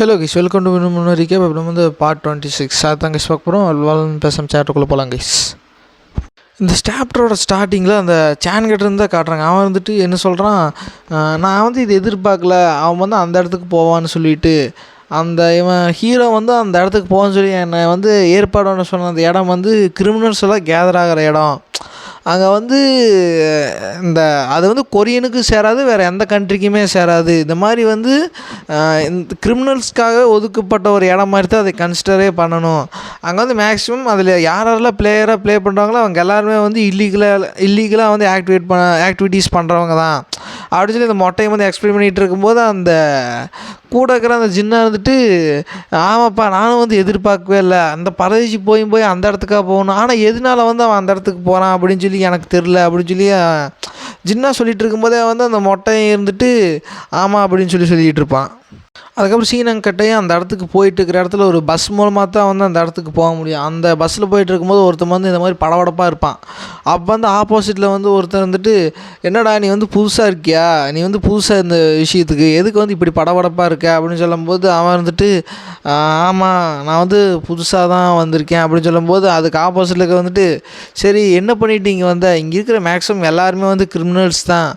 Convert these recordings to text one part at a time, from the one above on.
Hello guys welcome to முன்னறிக்கை இப்போ வந்து பார்ட் டுவெண்ட்டி சிக்ஸ் அதான் கைஸ் பார்க்க போகிறோம் வாழ் பேசாம சேட்டுக்குள்ளே போகலாம் கைஸ் இந்த ஸ்டாப்டரோட ஸ்டார்டிங்கில் அந்த சேன் கிட்ட இருந்து தான் காட்டுறாங்க. அவன் வந்துட்டு என்ன சொல்கிறான் நான் வந்து இது எதிர்பார்க்கல. அவன் வந்து அந்த இடத்துக்கு போவான்னு சொல்லிட்டு அந்த இவன் ஹீரோ வந்து அந்த இடத்துக்கு போவான்னு சொல்லி என்னை வந்து ஏற்பாடு ஒன்று சொன்ன அந்த இடம் வந்து கிரிமினல்ஸ் எல்லாம் கேதர் ஆகிற இடம். அங்கே வந்து இந்த அது வந்து கொரியனுக்கு சேராது வேறு எந்த கண்ட்ரிக்குமே சேராது. இந்த மாதிரி வந்து இந்த கிரிமினல்ஸ்க்காக ஒதுக்கப்பட்ட ஒரு இடம் மாதிரி தான் அதை கன்சிடரே பண்ணணும். அங்கே வந்து மேக்ஸிமம் அதில் யார் யாரெல்லாம் பிளேயராக ப்ளே பண்ணுறாங்களோ அவங்க எல்லாருமே வந்து இல்லீகலாக இல்லீகலாக வந்து ஆக்டிவேட் பண்ண ஆக்டிவிட்டீஸ் பண்ணுறவங்க தான். அப்படின்னு சொல்லி அந்த மொட்டையை வந்து எக்ஸ்பிளைன் பண்ணிகிட்டு இருக்கும்போது அந்த கூட இருக்கிற அந்த ஜின்னா இருந்துட்டு ஆமாப்பா நானும் வந்து எதிர்பார்க்கவே இல்லை. அந்த பரதேசி போய் போய் அந்த இடத்துக்காக போகணும். ஆனால் எதனால வந்து அவன் அந்த இடத்துக்கு போகிறான் அப்படின்னு சொல்லி எனக்கு தெரில அப்படின்னு சொல்லி ஜின்னா சொல்லிகிட்டு இருக்கும்போதே வந்து அந்த மொட்டையும் இருந்துட்டு ஆமாம் அப்படின்னு சொல்லி சொல்லிகிட்டு இருப்பான். அதுக்கப்புறம் சீனங்கட்டையும் அந்த இடத்துக்கு போயிட்டு இருக்கிற இடத்துல ஒரு பஸ் மூலமாக தான் வந்து அந்த இடத்துக்கு போக முடியும். அந்த பஸ்ஸில் போயிட்டு இருக்கும்போது ஒருத்தன் வந்து இந்த மாதிரி படபடப்பாக இருப்பான். அப்போ வந்து ஆப்போசிட்டில் வந்து ஒருத்தன் வந்துட்டு என்னடா நீ வந்து புதுசாக இருக்கியா? நீ வந்து புதுசாக இந்த விஷயத்துக்கு எதுக்கு வந்து இப்படி படபடப்பாக இருக்க? அப்படின்னு சொல்லும்போது அவன் வந்துட்டு ஆமாம் நான் வந்து புதுசாக தான் வந்திருக்கேன். அப்படின்னு சொல்லும்போது அதுக்கு ஆப்போசிட்டில் வந்துட்டு சரி என்ன பண்ணிட்டு இங்கே வந்த? இங்கே இருக்கிற மேக்ஸிமம் எல்லாருமே வந்து கிரிமினல்ஸ் தான்.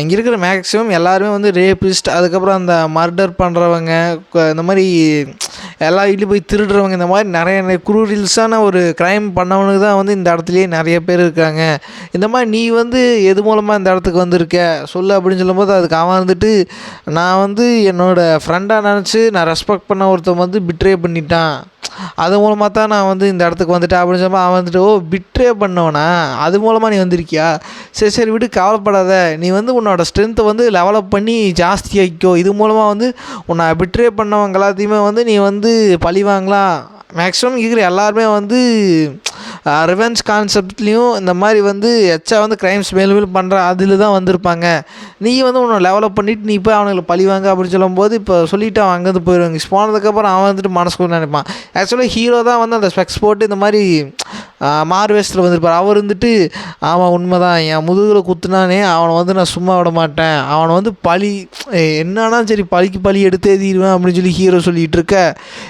இங்கே இருக்கிற மேக்ஸிமம் எல்லாருமே வந்து ரேபிஸ்ட் அதுக்கப்புறம் அந்த மர்டர் பண்ணுறவங்க இந்த மாதிரி எல்லா வீட்லேயும் போய் திருடுறவங்க இந்த மாதிரி நிறைய நிறைய குரூரில்ஸான ஒரு க்ரைம் பண்ணவனுக்கு தான் வந்து இந்த இடத்துலையே நிறைய பேர் இருக்காங்க. இந்த மாதிரி நீ வந்து எது மூலமாக இந்த இடத்துக்கு வந்திருக்க? சொல்லு அப்படின்னு சொல்லும்போது அதுக்கு அவன் வந்துட்டு நான் வந்து என்னோடய ஃப்ரெண்டாக நினச்சி நான் ரெஸ்பெக்ட் பண்ண ஒருத்தன் வந்து பிட்ரே பண்ணிட்டான். அது மூலமாக தான் நான் வந்து இந்த இடத்துக்கு வந்துட்டேன் அப்படின்னு சொல்லும்போது அவன் வந்துட்டு ஓ பிட்ரே பண்ணவனா? அது மூலமாக நீ வந்திருக்கியா? சரி சரி விட்டு கவலைப்படாத. நீ வந்து உன்னோட ஸ்ட்ரென்த்தை வந்து லெவலப் பண்ணி ஜாஸ்தியாக்கிக்கோ இது மூலமாக வந்து உன்னை பிட்ரே பண்ணவங்க எல்லாத்தையுமே வந்து நீ வந்து பழி வாங்கலாம். மேக்ஸிமம் இருக்கிற எல்லாருமே வந்து ரிவெஞ்ச் கான்செப்ட்லேயும் இந்த மாதிரி வந்து எச்சா வந்து க்ரைம்ஸ் மேலும் மேலும் பண்ணுற அதில் தான் வந்திருப்பாங்க. நீ வந்து உன்னை லெவலப் பண்ணிவிட்டு நீ போய் அவனுங்களை பழிவாங்க அப்படின்னு சொல்லும்போது இப்போ சொல்லிவிட்டு அவன் அங்கேருந்து போயிடுவாங்க. போனதுக்கப்புறம் அவன் வந்துட்டு மனசுக்குள்ள நினைப்பான். ஆக்சுவலாக ஹீரோ தான் வந்து அந்த ஸ்பெக்ஸ் போட்டு இந்த மாதிரி மார்வேஸ்டில் வந்திருப்பார். அவர் வந்துட்டு ஆமாம் உண்மைதான். என் முதுகில் குத்துனானே அவனை வந்து நான் சும்மா விட மாட்டேன். அவனை வந்து பழி என்னன்னா சரி பழிக்கு பழி எடுத்து எழுதிடுவேன் அப்படின்னு சொல்லி ஹீரோ சொல்லிகிட்டு இருக்க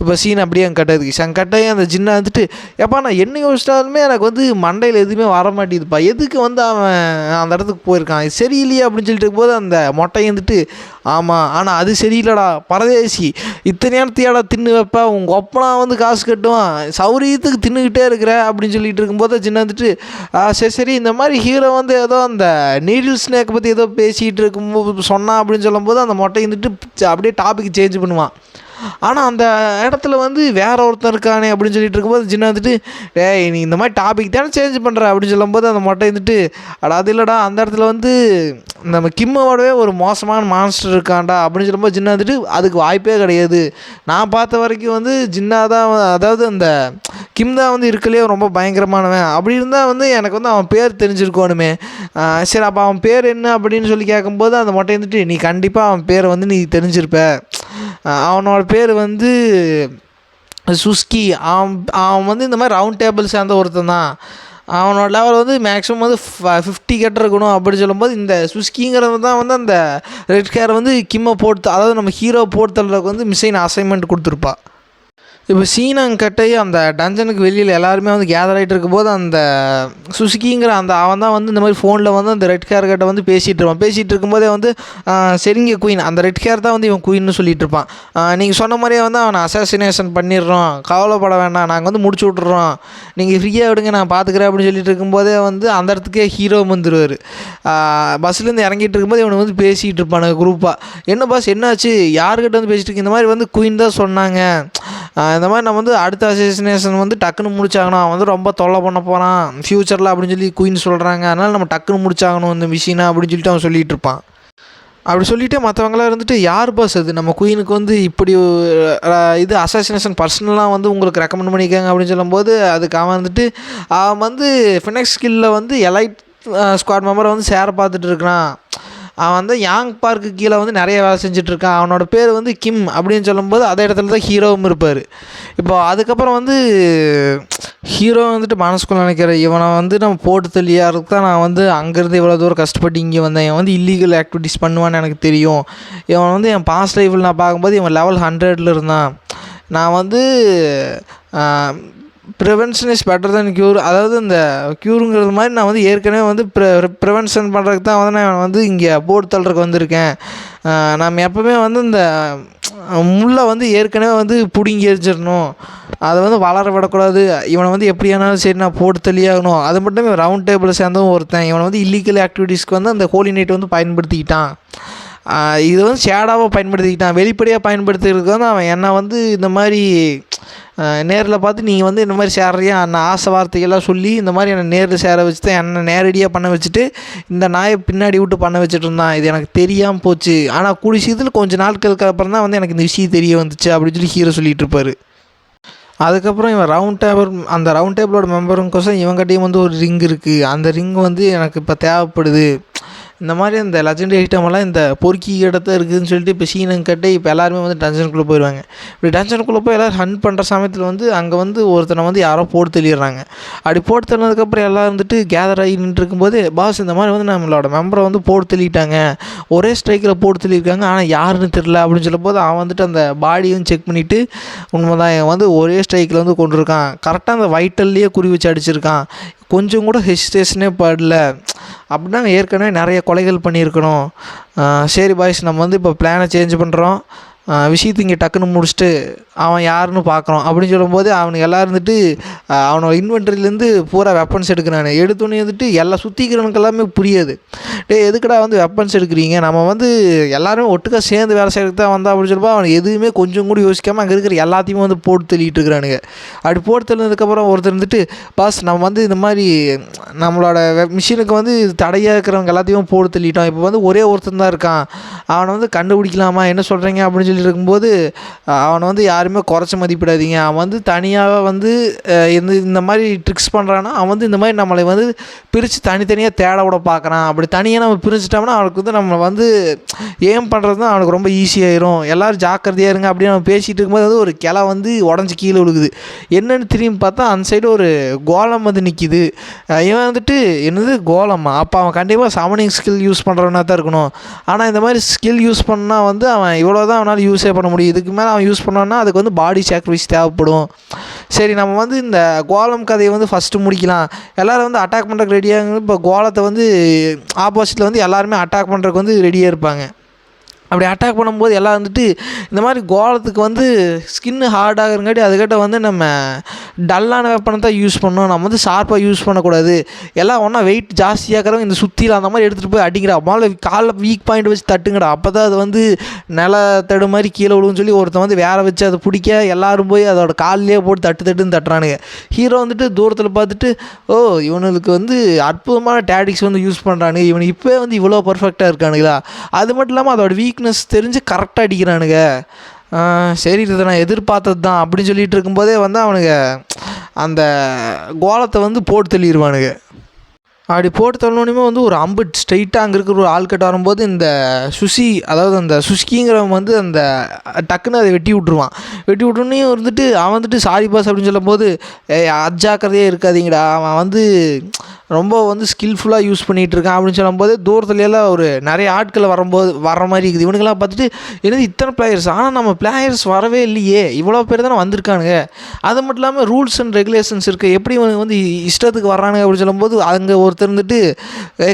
இப்போ சீன் அப்படியே அங்கே கட்டதுக்கு சங்க கட்டையும் அந்த ஜின்னா வந்துட்டு எப்பா நான் என்ன யோசிச்சாலுமே எனக்கு வந்து மண்டையில் எதுவுமே வர மாட்டேங்குதுப்பா. எதுக்கு வந்து அவன் அந்த இடத்துக்கு போயிருக்கான்? சரியில்லையே அப்படின்னு சொல்லிட்டு போது அந்த மொட்டை வந்துட்டு ஆமாம் ஆனால் அது சரியில்லடா. பரதேசி இத்தனை நேரத்தையாடா தின்னு வைப்ப? உங்கள் ஒப்பனா வந்து காசு கட்டுவான். சௌரியத்துக்கு தின்னுக்கிட்டே இருக்கிற அப்படின்னு சொல்லிட்டு இருக்கும்போது சின்ன வந்துட்டு சரி சரி இந்த மாதிரி ஹீரோ வந்து ஏதோ அந்த நீடில் ஸ்னேக்கை பற்றி ஏதோ பேசிகிட்டு இருக்கும்போது சொன்னான் அப்படின்னு சொல்லும்போது அந்த மொட்டை இருந்துட்டு அப்படியே டாபிக் சேஞ்ச் பண்ணுவான். ஆனால் அந்த இடத்துல வந்து வேற ஒருத்தன் இருக்கானே அப்படின்னு சொல்லிட்டு இருக்கும்போது சின்ன வந்துட்டு டேய் நீ இந்த மாதிரி டாபிக் தானே சேஞ்ச் பண்ணுற அப்படின்னு சொல்லும்போது அந்த மொட்டை வந்துட்டு அடா அது இல்லைடா அந்த இடத்துல வந்து நம்ம கிம்மோடவே ஒரு மோசமான மான்ஸ்டர் இருக்கான்டா. அப்படின்னு சொல்லும்போது ஜின்னா வந்துட்டு அதுக்கு வாய்ப்பே கிடையாது. நான் பார்த்த வரைக்கும் வந்து ஜின்னா தான் அதாவது அந்த கிம் தான் வந்து இருக்கலையே ரொம்ப பயங்கரமானவன். அப்படி இருந்தால் வந்து எனக்கு வந்து அவன் பேர் தெரிஞ்சிருக்கணுமே. சரி அப்போ அவன் பேர் என்ன அப்படின்னு சொல்லி கேட்கும்போது அந்த மொட்டை வந்துட்டு நீ கண்டிப்பாக அவன் பேரை வந்து நீ தெரிஞ்சிருப்ப. அவனோட பேர் வந்து சுஸ்கி. அவன் அவன் வந்து இந்த மாதிரி ரவுண்ட் டேபிள் சேர்ந்த ஒருத்தன் தான். அவனோட லெவல் வந்து மேக்ஸிமம் வந்து ஃபிஃப்டி கெட் இருக்கணும் அப்படின்னு சொல்லும்போது இந்த சுஸ்கிங்கிறது தான் வந்து அந்த ரெட் கேர் வந்து கிம்மை போட்டு அதாவது நம்ம ஹீரோ போட்டு வந்து மிஸ்ஸைன் அசைன்மெண்ட் கொடுத்துருப்பா. இப்போ சீனங்கட்டையும் அந்த டஞ்சனுக்கு வெளியில் எல்லாருமே வந்து கேதர் ஆகிட்டு இருக்கும்போது அந்த சுசுக்கிங்கிற அந்த அவன் தான் வந்து இந்த மாதிரி ஃபோனில் வந்து அந்த ரெட் கேர் கிட்ட வந்து பேசிகிட்டு இருப்பான். பேசிகிட்டு இருக்கும்போதே வந்து செரிங்க சரிங்க குயின் அந்த ரெட் கேர் தான் வந்து இவன் குயின்னு சொல்லிட்டு இருப்பான். நீங்கள் சொன்ன மாதிரியே வந்து அவனை அசாசினேஷன் பண்ணிடுறோம். கவலைப்பட வேண்டாம். நாங்கள் வந்து முடிச்சு விட்றோம் நீங்கள் ஃப்ரீயாக விடுங்க நான் பார்த்துக்கிறேன் அப்படின்னு சொல்லிட்டு இருக்கும்போதே வந்து அந்த இடத்துக்கே ஹீரோ வந்துடுவார் பஸ்லேருந்து இறங்கிட்டு இருக்கும்போது இவனை வந்து பேசிகிட்டு இருப்பானுங்க குரூப்பாக என்ன பாஸ் என்னாச்சு? யாருக்கிட்ட வந்து பேசிட்டு இருக்கு? இந்த மாதிரி வந்து குயின் தான் சொன்னாங்க. இந்த மாதிரி நம்ம வந்து அடுத்த அசோசினேஷன் வந்து டக்குன்னு முடிச்சாகணும் அவன் வந்து ரொம்ப தொல்லை பண்ண போகிறான் ஃப்யூச்சரில் அப்படின்னு சொல்லி குயின் சொல்கிறாங்க அதனால் நம்ம டக்குன்னு முடிச்சாகணும் இந்த மிஷினா அப்படின்னு சொல்லிட்டு அவன் சொல்லிட்டு இருப்பான். அப்படி சொல்லிவிட்டு மற்றவங்களாம் இருந்துட்டு யார் பாஸ் அது? நம்ம குயினுக்கு வந்து இப்படி இது அசாசினேஷன் பர்சனலாக வந்து உங்களுக்கு ரெக்கமெண்ட் பண்ணிக்காங்க. அப்படின்னு சொல்லும்போது அதுக்கு அவன் வந்துட்டு அவன் வந்து ஃபினெக்ஸ் ஸ்கில்லில் வந்து எலைட் ஸ்குவாட் மெம்பரை வந்து சேர பார்த்துட்டு இருக்கிறான். அவன் வந்து யாங் பார்க்கு கீழே வந்து நிறைய வேலை செஞ்சுட்ருக்கான் அவனோட பேர் வந்து கிம் அப்படின்னு சொல்லும்போது அதே இடத்துல தான் ஹீரோவும் இருப்பார். இப்போ அதுக்கப்புறம் வந்து ஹீரோ வந்துட்டு மனசுக்குள்ள நினைக்கிற இவனை வந்து நம்ம போட்டு தள்ளியாருக்கு தான் நான் வந்து அங்கேருந்து இவ்வளோ தூரம் கஷ்டப்பட்டு இங்கே வந்தேன். இவன் வந்து இல்லீகல் ஆக்டிவிட்டீஸ் பண்ணுவான்னு எனக்கு தெரியும். இவன் வந்து என் பாஸ்ட் லைஃப்பில் நான் பார்க்கும்போது இவன் லெவல் ஹண்ட்ரடில் இருந்தான். நான் வந்து prevention is better than cure அதாவது இந்த க்யூருங்கிறது மாதிரி நான் வந்து ஏற்கனவே வந்து ப்ரி ப்ரிவென்ஷன் பண்ணுறதுக்கு தான் வந்து நான் வந்து இங்கே போர்டு தள்ளுறதுக்கு வந்திருக்கேன். நம்ம எப்போவுமே வந்து இந்த முள்ளை வந்து ஏற்கனவே வந்து பிடுங்கி எரிஞ்சிடணும். அதை வந்து வளர விடக்கூடாது. இவனை வந்து எப்படியானாலும் சரி நான் போட்டு தள்ளியாகணும். அது மட்டும் ரவுண்ட் டேபிளில் சேர்ந்தும் ஒருத்தன். இவனை வந்து இல்லீகல் ஆக்டிவிட்டீஸ்க்கு வந்து அந்த ஹோலி நைட் வந்து பயன்படுத்திக்கிட்டான். இது வந்து ஷேடாவாக பயன்படுத்திக்கிட்டான். வெளிப்படையாக பயன்படுத்துறதுக்கு வந்து அவன் என்னை வந்து இந்த மாதிரி நேரில் பார்த்து நீங்கள் வந்து இந்த மாதிரி சேர்றியா நான் ஆசை வார்த்தைகள்லாம் சொல்லி இந்த மாதிரி என்னை நேரில் சேர வச்சு தான் என்னை நேரடியாக பண்ண வச்சுட்டு இந்த நாயை பின்னாடி விட்டு பண்ண வச்சுட்டு இருந்தான். இது எனக்கு தெரியாமல் போச்சு. ஆனால் கூடி சீக்கிரத்தில் கொஞ்சம் நாட்களுக்கு அப்புறம் தான் வந்து எனக்கு இந்த விஷயம் தெரிய வந்துச்சு அப்படின்னு சொல்லி ஹீரோ சொல்லிகிட்டு இருப்பார். அதுக்கப்புறம் இவன் ரவுண்ட் டேபிள் அந்த ரவுண்ட் டேபிளோட மெம்பருங்கோசம் இவங்ககிட்டையும் வந்து ஒரு ரிங் இருக்குது அந்த ரிங் வந்து எனக்கு இப்போ தேவைப்படுது. இந்த மாதிரி அந்த லெஜண்டரி ஐட்டமெல்லாம் இந்த பொறுக்கி இடத்த இருக்குதுன்னு சொல்லிட்டு இப்போ சீனம் கட்டி இப்போ எல்லாருமே வந்து டென்ஷனுக்குள்ளே போயிடுவாங்க இப்படி டென்ஷனுக்குள்ளே போய் எல்லோரும் ஹன் பண்ணுற சமயத்தில் வந்து அங்கே வந்து ஒருத்தனை வந்து யாரோ போட்டு தெளிடுறாங்க அப்படி போட்டு தள்ளினதுக்கப்புறம் எல்லாம் வந்துட்டு கேதர் ஆகி நின்றுருக்கும்போது பாஸ் இந்த மாதிரி வந்து நம்மளோட மெம்பரை வந்து போட்டு தெளிட்டாங்க ஒரே ஸ்ட்ரைக்கில் போட்டு தள்ளியிருக்காங்க. ஆனால் யாருன்னு தெரில அப்படின்னு சொல்லும்போது அவன் வந்துட்டு அந்த பாடியும் செக் பண்ணிவிட்டு உண்மைதான் வந்து ஒரே ஸ்ட்ரைக்கில் வந்து கொண்டிருக்கான். கரெக்டாக அந்த வைட்டல்லையே குறி வச்சு அடிச்சிருக்கான். கொஞ்சம் கூட ஹெசிடேஷனே படல. அப்படின்னா ஏற்கனவே நிறைய கொலைகள் பண்ணியிருக்கணும். சரி பாய்ஸ் நம்ம வந்து இப்போ பிளானை சேஞ்ச் பண்ணுறோம் விஷயத்தை இங்கே டக்குன்னு முடிச்சுட்டு அவன் யாருன்னு பார்க்குறோம் அப்படின்னு சொல்லும்போது அவனுக்கு எல்லாம் இருந்துட்டு அவனோட இன்வென்ட்ரிலேருந்து பூரா வெப்பன்ஸ் எடுக்கிறானு எடுத்தோன்னே வந்துட்டு எல்லா சுற்றிக்கிறவனுக்கு எல்லாமே புரியாது. டே எதுக்கடா வந்து வெப்பன்ஸ் எடுக்கிறீங்க? நம்ம வந்து எல்லாருமே ஒட்டுக்கா சேர்ந்து வேலை செய்யறதுக்கு தான் வந்தா அப்படின்னு சொல்லும்போது அவன் எதுவுமே கொஞ்சம் கூட யோசிக்காமல் அங்கே இருக்கிற எல்லாத்தையுமே வந்து போட்டு தள்ளிட்டு இருக்கிறானுங்க. அப்படி போட்டு தள்ளினதுக்கப்புறம் ஒருத்தர் வந்துட்டு பாஸ் நம்ம வந்து இந்த மாதிரி நம்மளோட மிஷினுக்கு வந்து தடையாக இருக்கிறவங்க எல்லாத்தையும் போட்டு தள்ளிட்டோம். இப்போ வந்து ஒரே ஒருத்தன் தான் இருக்கான். அவனை வந்து கண்டுபிடிக்கலாமா? என்ன சொல்கிறீங்க அப்படின்னு சொல்லி இருக்கும்போது அவனை வந்து யாருமே குறைச்சி மதிப்பிடாதீங்க. அவன் வந்து தனியாக வந்து இந்த இந்த மாதிரி ட்ரிக்ஸ் பண்ணுறான்னா அவன் வந்து இந்த மாதிரி நம்மளை வந்து பிரித்து தனித்தனியாக தேட விட பார்க்குறான். அப்படி தனியாக நம்ம பிரிச்சுட்டோம்னா அவனுக்கு வந்து நம்ம வந்து ஏம் பண்ணுறது தான் அவனுக்கு ரொம்ப ஈஸியாயிரும் எல்லோரும் ஜாக்கிரதையாக இருங்க அப்படின்னு நம்ம பேசிகிட்டு இருக்கும்போது வந்து ஒரு கிளை வந்து உடஞ்சி கீழே விழுகுது. என்னென்னு திரும்பி பார்த்தா அந்த சைடு ஒரு கோலம் வந்து நிற்கிது இவன் வந்துட்டு என்னது? கோலம்மா அப்போ அவன் கண்டிப்பாக சமனிங் ஸ்கில் யூஸ் பண்ணுறவனா தான் இருக்கணும். ஆனால் இந்த மாதிரி ஸ்கில் யூஸ் பண்ணால் வந்து அவன் இவ்வளோ தான் அவனால் யூஸே பண்ண முடியும். இதுக்கு மேலே அவன் யூஸ் பண்ணோன்னா அதுக்கு வந்து பாடி சாக்ரிஃபைஸ் தேவைப்படும். சரி நம்ம வந்து இந்த கோலம் கதையை வந்து ஃபஸ்ட்டு முடிக்கலாம். எல்லோரும் வந்து அட்டாக் பண்ணுறதுக்கு ரெடியாக இப்போ கோலத்தை வந்து ஆப்போசிட்டில் வந்து எல்லாருமே அட்டாக் பண்ணுறதுக்கு வந்து ரெடியாக இருப்பாங்க. அப்படி அட்டாக் பண்ணும்போது எல்லாம் வந்துட்டு இந்த மாதிரி கோலத்துக்கு வந்து ஸ்கின்னு ஹார்டாகிறங்காட்டி அதுக்கிட்ட வந்து நம்ம டல்லான வெப்பனை தான் யூஸ் பண்ணணும். நம்ம வந்து ஷார்ப்பாக யூஸ் பண்ணக்கூடாது. எல்லாம் ஒன்றா வெயிட் ஜாஸ்தியாகிறவங்க இந்த சுற்றியில் அந்த மாதிரி எடுத்துகிட்டு போய் அடிக்கிறா. முதல்ல காலில் வீக் பாயிண்ட் வச்சு தட்டுங்கடா. அப்போ தான் அது வந்து நில தடு மாதிரி கீழே விழுவுன்னு சொல்லி ஒருத்தன் வந்து வேற வச்சு அதை பிடிக்க எல்லோரும் போய் அதோட காலிலே போட்டு தட்டு தட்டுன்னு தட்டுறானுங்க. ஹீரோ வந்துட்டு தூரத்தில் பார்த்துட்டு ஓ இவனுக்கு வந்து அற்புதமான டேடிக்ஸ் வந்து யூஸ் பண்ணுறானுங்க இவன் இப்போ வந்து இவ்வளோ பர்ஃபெக்டாக இருக்கானுங்களா? அது மட்டும் இல்லாமல் அதோட வீக் வீக்னஸ் தெரிஞ்சு கரெக்டாக அடிக்கிறானுங்க. சரி இதை நான் எதிர்பார்த்தது தான் அப்படின்னு சொல்லிகிட்டு இருக்கும்போதே வந்து அவனுங்க அந்த கோலத்தை வந்து போட்டு தள்ளிடுவானுங்க அப்படி போட்டு தள்ளணுமே வந்து ஒரு அம்பு ஸ்ட்ரைட்டாக அங்கே இருக்கிற ஒரு ஆள்கிட்ட வரும்போது இந்த சுஷி அதாவது அந்த சுஷ்கிங்கிறவன் வந்து அந்த டக்குன்னு அதை வெட்டி விட்ருவான் வெட்டி விட்ருன்னே வந்துட்டு அவன் வந்துட்டு சாரி பாஸ் அப்படின்னு சொல்லும்போது அஜாக்கிரதையே இருக்காதீங்கடா. அவன் வந்து ரொம்ப வந்து ஸ்கில்ஃபுல்லாக யூஸ் பண்ணிகிட்டு இருக்கான் அப்படின்னு சொல்லும்போது தூரத்துலலாம் ஒரு நிறைய ஆட்கள் வரும்போது வர மாதிரி இருக்குது. இவனுக்கெல்லாம் பார்த்துட்டு என்னது இத்தனை பிளேயர்ஸ் ஆனால் நம்ம பிளேயர்ஸ் வரவே இல்லையே. இவ்வளோ பேர் தானே வந்திருக்கானுங்க. அது மட்டும் இல்லாமல் ரூல்ஸ் அண்ட் ரெகுலேஷன்ஸ் இருக்குது எப்படி இவனுக்கு வந்து இஷ்டத்துக்கு வர்றானுங்க? அப்படின்னு சொல்லும்போது அங்கே ஒருத்தர் இருந்துட்டு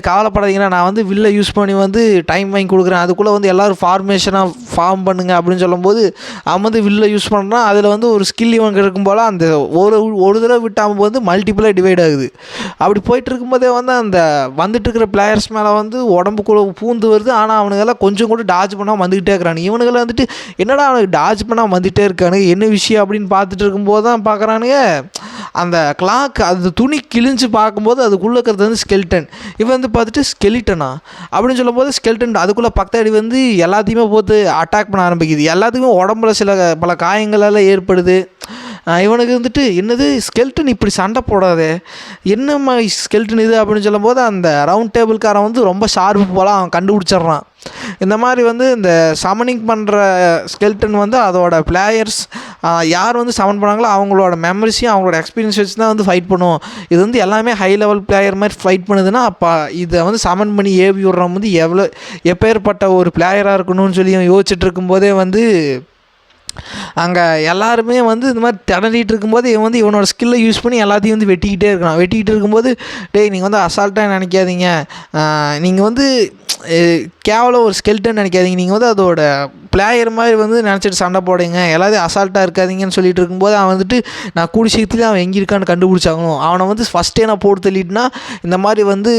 கவலைப்படாதீங்கன்னா நான் வந்து வில்லை யூஸ் பண்ணி வந்து டைம் வாங்கி கொடுக்குறேன். அதுக்குள்ளே வந்து எல்லோரும் ஃபார்மேஷனாக ஃபார்ம் பண்ணுங்க அப்படின்னு சொல்லும்போது அவன் வந்து வில்லை யூஸ் பண்ணுறான் அதில் வந்து ஒரு ஸ்கில் இவன் இருக்கும் போல் அந்த ஒரு ஒரு தடவை விட்டாமல் வந்து மல்டிப்புளாக டிவைட் ஆகுது. அப்படி போயிட்டு இருக்கும்போதே வந்து அந்த வந்துட்டு இருக்கிற பிளேயர்ஸ் மேலே வந்து உடம்புக்குள்ளே பூந்து வருது. ஆனால் அவனுங்கெல்லாம் கொஞ்சம் கூட டாஜ் பண்ணாமல் வந்துக்கிட்டே இருக்கிறானு இவனுங்களை வந்துட்டு என்னடா அவனுக்கு டாஜ் பண்ணால் வந்துகிட்டே இருக்கானுங்க? என்ன விஷயம்? அப்படின்னு பார்த்துட்டு இருக்கும்போது தான் பார்க்குறானுங்க அந்த கிளாக் அது துணி கிழிஞ்சு பார்க்கும்போது அதுக்குள்ளே இருக்கிறது வந்து ஸ்கெல்டன் இவன் வந்து பார்த்துட்டு ஸ்கெலிட்டனா அப்படின்னு சொல்லும்போது ஸ்கெல்டன் அதுக்குள்ளே பக்தாடி வந்து எல்லாத்தையுமே போட்டு அட்டாக் பண்ண ஆரம்பிக்குது. எல்லாத்துக்குமே உடம்புல சில பல காயங்களெல்லாம் ஏற்படுது. இவனுக்கு வந்துட்டு என்னது ஸ்கெல்டன் இப்படி சண்டை போடாதே. என்னம்மா ஸ்கெல்டன் இது அப்படின்னு சொல்லும்போது அந்த ரவுண்ட் டேபிள்காரன் வந்து ரொம்ப ஷார்ப்பு போல அவன் கண்டுபிடிச்சிட்றான். இந்த மாதிரி வந்து இந்த சமனிங் பண்ணுற ஸ்கெல்டன் வந்து அதோட பிளேயர்ஸ் யார் வந்து சமன் பண்ணாங்களோ அவங்களோட மெமரிஸையும் அவங்களோட எக்ஸ்பீரியன்ஸ் வச்சு தான் வந்து ஃபைட் பண்ணுவோம். இது வந்து எல்லாமே ஹை லெவல் பிளேயர் மாதிரி ஃபைட் பண்ணுதுன்னா அப்போ இதை வந்து சமன் பண்ணி ஏவி விட்றவன் வந்து எவ்வளோ எப்பேற்பட்ட ஒரு பிளேயராக இருக்கணும்னு சொல்லி யோசிச்சுட்டு இருக்கும்போதே வந்து அங்கே எல்லாருமே வந்து இந்த மாதிரி திணறிட்டு இருக்கும்போது இவன் வந்து இவனோட ஸ்கில்லை யூஸ் பண்ணி எல்லாத்தையும் வந்து வெட்டிக்கிட்டே இருக்கான். வெட்டிக்கிட்டு இருக்கும்போது டேய் நீங்கள் வந்து அசால்ட்டாக நினைக்காதீங்க. நீங்கள் வந்து கேவலம் ஒரு ஸ்கெல்ட்டுன்னு நினைக்காதீங்க. நீங்கள் வந்து அதோட பிளேயர் மாதிரி வந்து நினச்சிட்டு சண்டை போடுங்க. எல்லாத்தையும் அசால்ட்டாக இருக்காதீங்கன்னு சொல்லிட்டு இருக்கும்போது அவன் வந்துட்டு நான் கூடி சீக்கிரத்தில் அவன் எங்கே இருக்கான்னு கண்டுபிடிச்சாகணும். அவனை வந்து ஃபஸ்ட்டே நான் போட்டு தள்ளிட்டுனா இந்த மாதிரி வந்து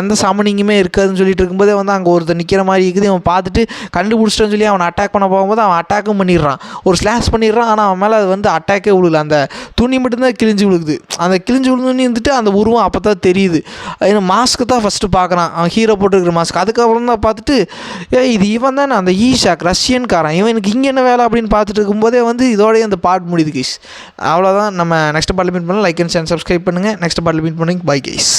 எந்த சாமனிங்குமே இருக்காதுன்னு சொல்லிட்டு இருக்கும்போதே வந்து அங்கே ஒருத்தர் நிற்கிற மாதிரி இருக்குது. அவன் பார்த்துட்டு கண்டுபிடிச்சிட்டேன்னு சொல்லி அவனை அட்டாக் பண்ண போகும்போது அவன் அட்டாக்கும் பண்ணிடுறான். ஒரு ஸ்லாஷ் பண்ணிடுறான் ஆனால் அவன் மேலே அது வந்து அட்டாக்கே விழுகல. அந்த துணி மட்டும்தான் கிழிஞ்சு விழுகுது. அந்த கிழிஞ்சு விழுந்துன்னு இருந்துட்டு அந்த உருவம் அப்போ தான் தெரியுது. ஏன்னா மாஸ்க்கு தான் ஃபஸ்ட்டு பார்க்குறான். அவன் ஹீரோ போட்டுருக்கிற மாஸ்க் அதுக்கப்புறம் தான் பார்த்துட்டு ஏ இது இவன் தானே அந்த ஈஷாக் ரஷ்யன்காரன் இவன் எனக்கு இங்கே என்ன வேலை அப்படின்னு பார்த்துட்டு இருக்கும்போதே வந்து இதோடய அந்த பாட் முடியுது கைஸ் அவ்வளோதான் நம்ம நெக்ஸ்ட் பாட்டில் மீட் பண்ணலாம். லைக் அண்ட் சேனல் சப்ஸ்கிரைப் பண்ணுங்கள் நெக்ஸ்ட் பார்ட்டில் மீட் பண்ணுங்க பை கைஸ்